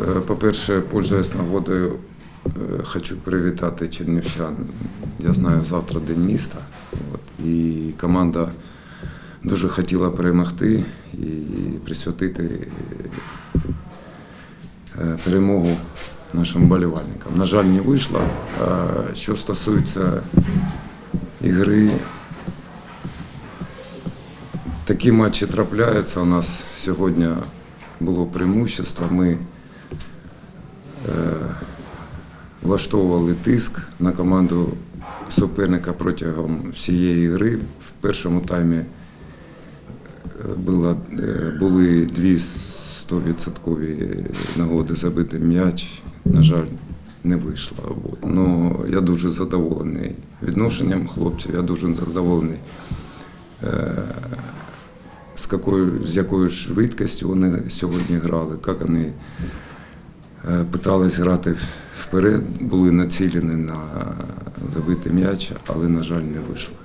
Е, По-перше, пользуясь нагодою, е, хочу привітати чернівчан. Я знаю, завтра день міста. От, і команда дуже хотіла перемогти і присвятити е, перемогу нашим болівальникам. На жаль, не вийшло. Що стосується ігри, такі матчі трапляються. У нас сьогодні було преимущество. Ми влаштовували тиск на команду суперника протягом всієї гри. В першому таймі е, було, е, були дві 100% нагоди забити м'яч. На жаль, не вийшло. Ну, я дуже задоволений відношенням хлопців, я дуже задоволений. е, З якою, з якою швидкістю вони сьогодні грали, як вони е, питались грати вперед, були націлені на забити м'яч, але, на жаль, не вийшло.